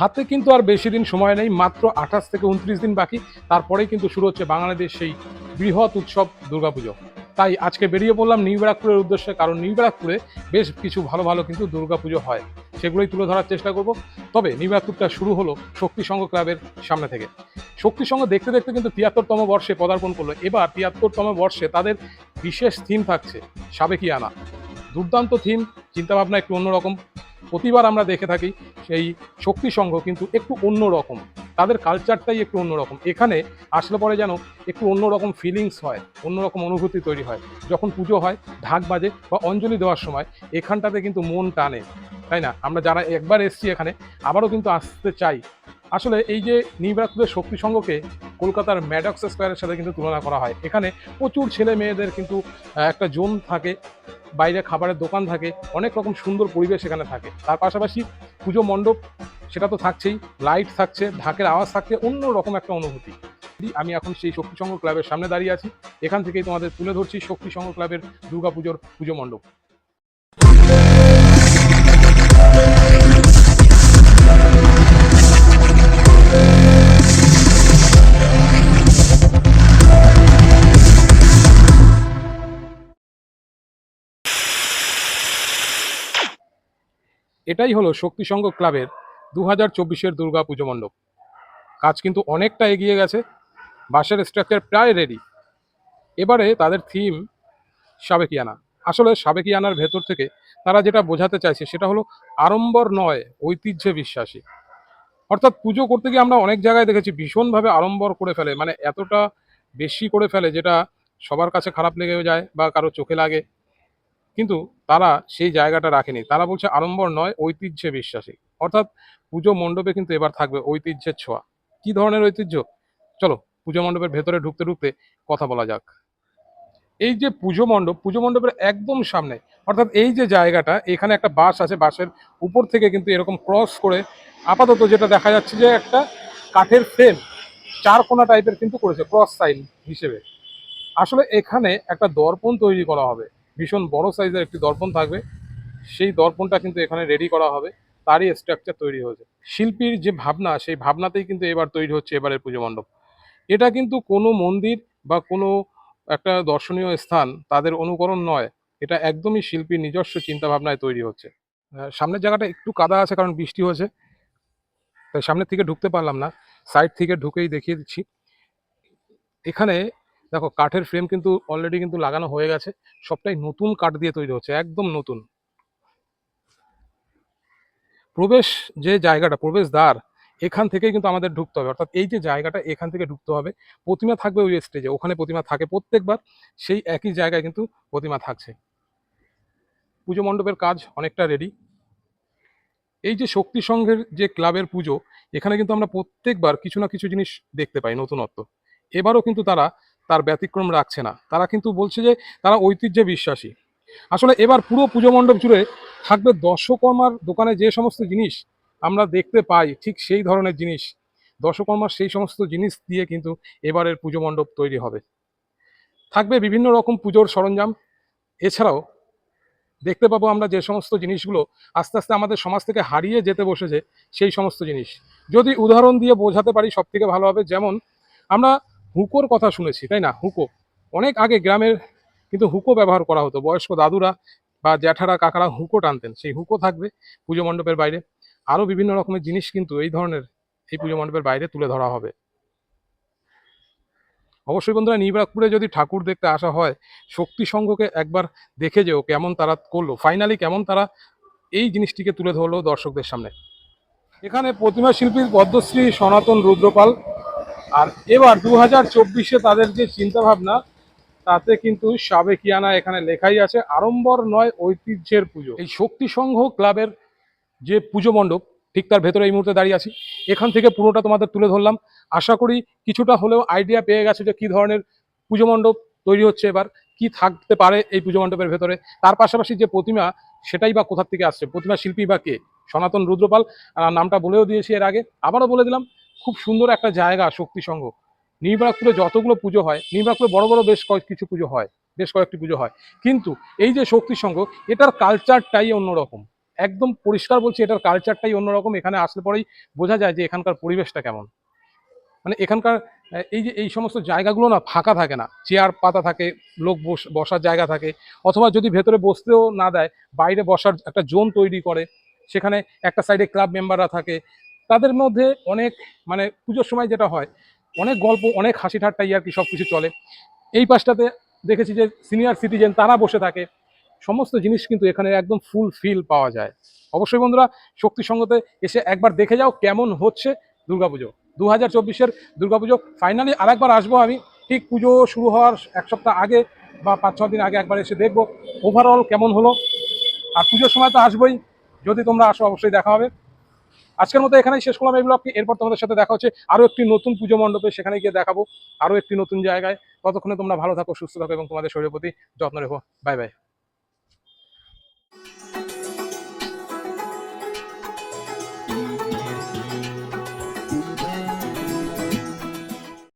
হাতে কিন্তু আর বেশি দিন সময় নেই, মাত্র আঠাশ থেকে উনত্রিশ দিন বাকি। তারপরেই কিন্তু শুরু হচ্ছে বাংলাদেশ সেই বৃহৎ উৎসব দুর্গাপুজো। তাই আজকে বেরিয়ে পড়লাম নিউ ব্যারাকপুরের উদ্দেশ্যে, কারণ নিউ ব্যারাকপুরে বেশ কিছু ভালো ভালো কিন্তু দুর্গাপুজো হয়। সেগুলোই তুলে ধরার চেষ্টা করব। তবে নিউ শুরু হলো শক্তি সংঘ ক্লাবের সামনে থেকে। শক্তি সংঘ দেখতে দেখতে কিন্তু তিয়াত্তরতম বর্ষে পদার্পণ করল। এবার তিয়াত্তরতম বর্ষে তাদের বিশেষ থিম থাকছে সাবেকিয়ানা। দুর্দান্ত থিম, চিন্তাভাবনা একটু অন্যরকম। প্রতিবার আমরা দেখে থাকি সেই শক্তি সংঘ কিন্তু একটু অন্যরকম। তাদের কালচারটাই একটু অন্যরকম। এখানে আসলে পরে যেন একটু অন্যরকম ফিলিংস হয়, অন্যরকম অনুভূতি তৈরি হয়। যখন পুজো হয়, ঢাক বাজে বা অঞ্জলি দেওয়ার সময়, এখানটাতে কিন্তু মন টানে। তাই না? আমরা যারা একবার এসছি এখানে, আবারও কিন্তু আসতে চাই। আসলে এই যে নিউব্রাকপুরের শক্তি সংঘকে কলকাতার ম্যাডক্স স্কোয়ারের সাথে কিন্তু তুলনা করা হয়। এখানে প্রচুর ছেলে মেয়েদের কিন্তু একটা জোন থাকে, বাইরে খাবারের দোকান থাকে, অনেক রকম সুন্দর পরিবেশ এখানে থাকে। তার পাশাপাশি পুজো মণ্ডপ, সেটা তো থাকছেই লাইট থাকছে, ঢাকের আওয়াজ থাকছে, অন্য রকম একটা অনুভূতি। আমি এখন সেই শক্তি সংঘ ক্লাবের সামনে দাঁড়িয়ে আছি। এখান থেকেই তোমাদের তুলে ধরছি শক্তি সংঘ ক্লাবের দুর্গাপুজোর পুজো মণ্ডপ। এটাই হলো শক্তি সংঘ ক্লাবের দু হাজার চব্বিশের দুর্গা পুজো মণ্ডপ। কাজ কিন্তু অনেকটা এগিয়ে গেছে বাসের স্ট্রাকচার প্রায় রেডি এবারে তাদের থিম সাবেকিয়ানা। আসলে সাবেকিয়ানার ভেতর থেকে তারা যেটা বোঝাতে চাইছে সেটা হলো আড়ম্বর নয়, ঐতিহ্যে বিশ্বাসী। অর্থাৎ পুজো করতে গিয়ে আমরা অনেক জায়গায় দেখেছি ভীষণভাবে আড়ম্বর করে ফেলে মানে এতটা বেশি করে ফেলে যেটা সবার কাছে খারাপ লেগে যায় বা কারও চোখে লাগে। কিন্তু তারা সেই জায়গাটা রাখেনি। তারা বলছে আড়ম্বর নয়, ঐতিহ্যে বিশ্বাসী। অর্থাৎ পুজো মণ্ডপে কিন্তু এবার থাকবে ঐতিহ্যের ছোঁয়া। কি ধরনের ঐতিহ্য? চলো পুজো মণ্ডপের ভেতরে ঢুকতে ঢুকতে কথা বলা যাক। এই যে পুজো মণ্ডপ, পুজো মণ্ডপের একদম সামনে, অর্থাৎ এই যে জায়গাটা, এখানে একটা বাস আছে বাসের উপর থেকে কিন্তু এরকম ক্রস করে আপাতত যেটা দেখা যাচ্ছে যে একটা কাঠের ফ্রেম চার কোনা টাইপের কিন্তু করেছে, ক্রস সাইন হিসেবে। আসলে এখানে একটা দর্পণ তৈরি করা হবে। ভীষণ বড় সাইজের একটি দর্পণ থাকবে। সেই দর্পণটা কিন্তু এখানে রেডি করা হবে। তারই স্ট্রাকচার তৈরি হয়েছে। শিল্পীর যে ভাবনা, সেই ভাবনাতেই কিন্তু এবার তৈরি হচ্ছে এবারের পুজো মণ্ডপ। এটা কিন্তু কোনো মন্দির বা কোনো একটা দর্শনীয় স্থান তাদের অনুকরণ নয়। এটা একদমই শিল্পীর নিজস্ব চিন্তা ভাবনায় তৈরি হচ্ছে। সামনের জায়গাটা একটু কাদা আছে কারণ বৃষ্টি হয়েছে। তাই সামনের থেকে ঢুকতে পারলাম না। সাইড থেকে ঢুকেই দেখিয়ে দিচ্ছি। এখানে দেখো, কাঠের ফ্রেম কিন্তু অলরেডি কিন্তু লাগানো হয়ে গেছে। সবটাই নতুন কাঠ দিয়ে তৈরি হচ্ছে, একদম নতুন। প্রবেশ যে জায়গাটা প্রবেশ দ্বার এখান থেকে কিন্তু আমাদের ঢুকতে হবে। অর্থাৎ এই যে জায়গাটা, এখান থেকে ঢুকতে হবে। প্রতিমা থাকবে ওই স্টেজে ওখানে প্রতিমা থাকে প্রত্যেকবার, সেই একই জায়গায় কিন্তু প্রতিমা থাকছে। পুজো মণ্ডপের কাজ অনেকটা রেডি এই যে শক্তি সংঘের যে ক্লাবের পুজো, এখানে কিন্তু আমরা প্রত্যেকবার কিছু না কিছু জিনিস দেখতে পাই নতুনত্ব। এবারও কিন্তু তারা তার ব্যতিক্রম রাখছে না। তারা কিন্তু বলছে যে তারা ঐতিহ্যে বিশ্বাসী। আসলে এবার পুরো পুজো মণ্ডপ জুড়ে থাকবে দর্শকর্মার দোকানে যে সমস্ত জিনিস আমরা দেখতে পাই, ঠিক সেই ধরনের জিনিস। দর্শকর্মার সেই সমস্ত জিনিস দিয়ে কিন্তু এবারের পুজো মণ্ডপ তৈরি হবে। থাকবে বিভিন্ন রকম পুজোর সরঞ্জাম। এছাড়াও দেখতে পাবো আমরা যে সমস্ত জিনিসগুলো আস্তে আস্তে আমাদের সমাজ থেকে হারিয়ে যেতে বসেছে, সেই সমস্ত জিনিস। যদি উদাহরণ দিয়ে বোঝাতে পারি সব থেকে ভালো হবে। যেমন আমরা হুকোর কথা শুনেছি, তাই না? হুকো। অনেক আগে গ্রামের কিন্তু হুকো ব্যবহার করা হতো। বয়স্ক দাদুরা বা জ্যাঠারা, কাকারা হুকো টানতেন। সেই হুকো থাকবে পুজো মণ্ডপের বাইরে। আরও বিভিন্ন রকমের জিনিস কিন্তু এই ধরনের এই পুজো মণ্ডপের বাইরে তুলে ধরা হবে। অবশ্যই বন্ধুরা, নিবরাকপুরে যদি ঠাকুর দেখতে আসা হয়, শক্তি সংঘকে একবার দেখে যেও কেমন তারা করল। ফাইনালি কেমন তারা এই জিনিসটিকে তুলে ধরলো দর্শকদের সামনে। এখানে প্রতিমা শিল্পী পদ্মশ্রী সনাতন রুদ্রপাল আর এবার দু হাজার চব্বিশে তাদের যে চিন্তা ভাবনা তাতে কিন্তু সাবেকিয়ানা এখানে লেখাই আছে, আড়ম্বর নয়, ঐতিহ্যের পুজো। এই শক্তি সংঘ ক্লাবের যে পুজো মণ্ডপ, ঠিক তার ভেতরে এই মুহূর্তে দাঁড়িয়ে আছি। এখান থেকে পুরোটা তোমাদের তুলে ধরলাম। আশা করি কিছুটা হলেও আইডিয়া পেয়ে গেছে যে কি ধরনের পুজো মণ্ডপ তৈরি হচ্ছে এবার, কি থাকতে পারে এই পুজো মণ্ডপের ভেতরে। তার পাশাপাশি যে প্রতিমা, সেটাই বা কোথার থেকে আসছে, প্রতিমা শিল্পী বা কে? সনাতন রুদ্রপাল নামটা বলেও দিয়েছি এর আগে। আবারও বলে দিলাম খুব সুন্দর একটা জায়গা শক্তি সংঘ। নির্বাকপুরে যতগুলো পুজো হয়, নির্বাকপুরে বড় বড় বেশ কয়েক কিছু পুজো হয়, বেশ কয়েকটি পুজো হয়। কিন্তু এই যে শক্তি সংঘ, এটার কালচারটাই অন্যরকম। একদম পরিষ্কার বলছি, এটার কালচারটাই অন্যরকম। এখানে আসলে পরেই বোঝা যায় যে এখানকার পরিবেশটা কেমন। মানে এখানকার এই যে, এই সমস্ত জায়গাগুলো না ফাঁকা থাকে না। চেয়ার পাতা থাকে, লোক বস- বসার জায়গা থাকে। অথবা যদি ভেতরে বসতেও না দেয়, বাইরে বসার একটা জোন তৈরি করে, সেখানে একটা সাইডে ক্লাব মেম্বাররা থাকে তাদের মধ্যে অনেক মানে পুজোর সময় যেটা হয়, অনেক গল্প, অনেক হাসি ঠাট্টা আর কি সব কিছু চলে। এই পাশটাতে দেখেছি যে সিনিয়র সিটিজেন তারা বসে থাকে, সমস্ত জিনিস কিন্তু এখানে একদম ফুল ফিল পাওয়া যায়। অবশ্যই বন্ধুরা শক্তি সঙ্গতে এসে একবার দেখে যাও কেমন হচ্ছে দুর্গাপুজো। দু হাজার চব্বিশের দুর্গাপুজো ফাইনালি আরেকবার আসব আমি। ঠিক পুজো শুরু হওয়ার এক সপ্তাহ আগে বা পাঁচ ছ দিন আগে একবার এসে দেখব। ওভারঅল কেমন হলো? আর পুজোর সময় তো আসবোই। যদি তোমরা আসো, অবশ্যই দেখা হবে। আজকের মতো এখানেই শেষ করলাম এই ব্লগটি এরপর তোমাদের সাথে দেখা হচ্ছে আরও একটি নতুন পুজো মণ্ডপে। সেখানে গিয়ে দেখাবো আরও একটি নতুন জায়গায়। ততক্ষণে তোমরা ভালো থাকো, সুস্থ থাকো এবং তোমাদের শরীরের প্রতি যত্ন রেখো। Bye bye.